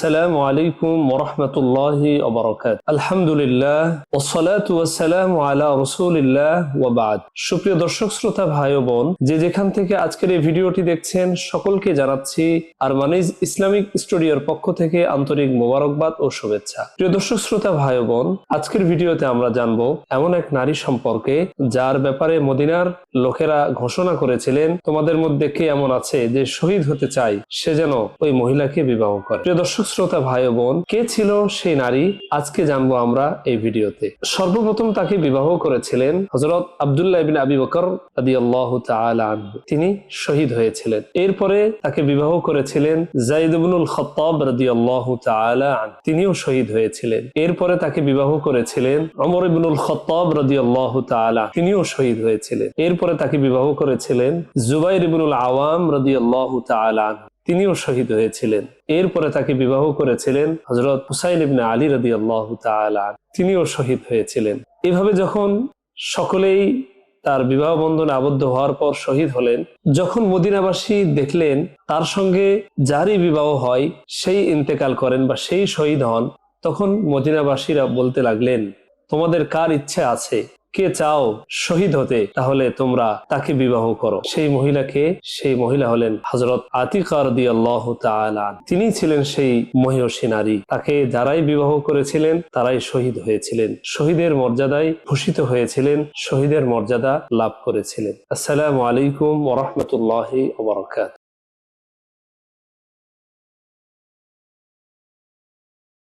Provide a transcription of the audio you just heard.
السلام عليكم ورحمة الله وبركاته الحمد لله والصلاة والسلام على رسول الله وبعد সুপ্রিয় দর্শক শ্রোতা ভাই ও বোন যে যেখান থেকে আজকের এই ভিডিওটি দেখছেন সকলকে জানাচ্ছি আরমানিজ ইসলামিক স্টুডিওর পক্ষ থেকে আন্তরিক মোবারকবাদ ও শুভেচ্ছা প্রিয় দর্শক শ্রোতা ভাই ও বোন আজকের ভিডিওতে আমরা জানবো এমন এক নারী সম্পর্কে যার ব্যাপারে মদিনার লোকেরা ঘোষণা করেছিলেন তোমাদের মধ্যে কে এমন আছে যে শহীদ হতে চায় সে যেন ওই মহিলাকে বিবাহ করে প্রিয় দর্শক শ্রোতা ভাই বোন, কে ছিল সেই নারী? আজকে জানব আমরা এই ভিডিওতে। সর্বপ্রথম তাকে বিবাহ করেছিলেন হজরত আবদুল্লাহ বিন আবি বকর আদি আল্লাহ তিনি শহীদ হয়েছিলেন। এরপরে তাকে বিবাহ করেছিলেন জাইদ ইবনুল খত্তাব রাদি আল্লাহ তিনিও শহীদ হয়েছিলেন। এরপরে তাকে বিবাহ করেছিলেন অমর ইবনুল খত্তাব রাদি আল্লাহ তিনিও শহীদ হয়েছিলেন। এরপরে তাকে বিবাহ করেছিলেন জুবাইর ইবনুল আওয়াম রাদি আল্লাহ তিনিও শহীদ হয়েছিলেন। এরপরে তাকে বিবাহ করেছিলেন হজরত হুসাইন ইবনে আলী রাদি আল্লাহ তিনিও শহীদ হয়েছিলেন। এভাবে যখন সকলেই তার বিবাহ বন্ধনে আবদ্ধ হওয়ার পর শহীদ হলেন, যখন মদিনাবাসী দেখলেন তার সঙ্গে যারই বিবাহ হয়, সেই ইন্তেকাল করেন বা সেই শহীদ হন, তখন মদিনাবাসীরা বলতে লাগলেন, তোমাদের কার ইচ্ছে আছে? কে চাও শহীদ হতে, তাহলে তোমরা তাকে বিবাহ করো। সেই মহিলাকে সেই মহিলা হলেন হজরত আতিকার তিনি ছিলেন সেই মহিষী নারী। তাকে যারাই বিবাহ করেছিলেন, তারাই শহীদ হয়েছিলেন। শহীদের মর্যাদায় ভূষিত হয়েছিলেন, শহীদের মর্যাদা লাভ করেছিলেন। আসসালামু আলাইকুম ওরহমতুল্লাহ ওবরাকাত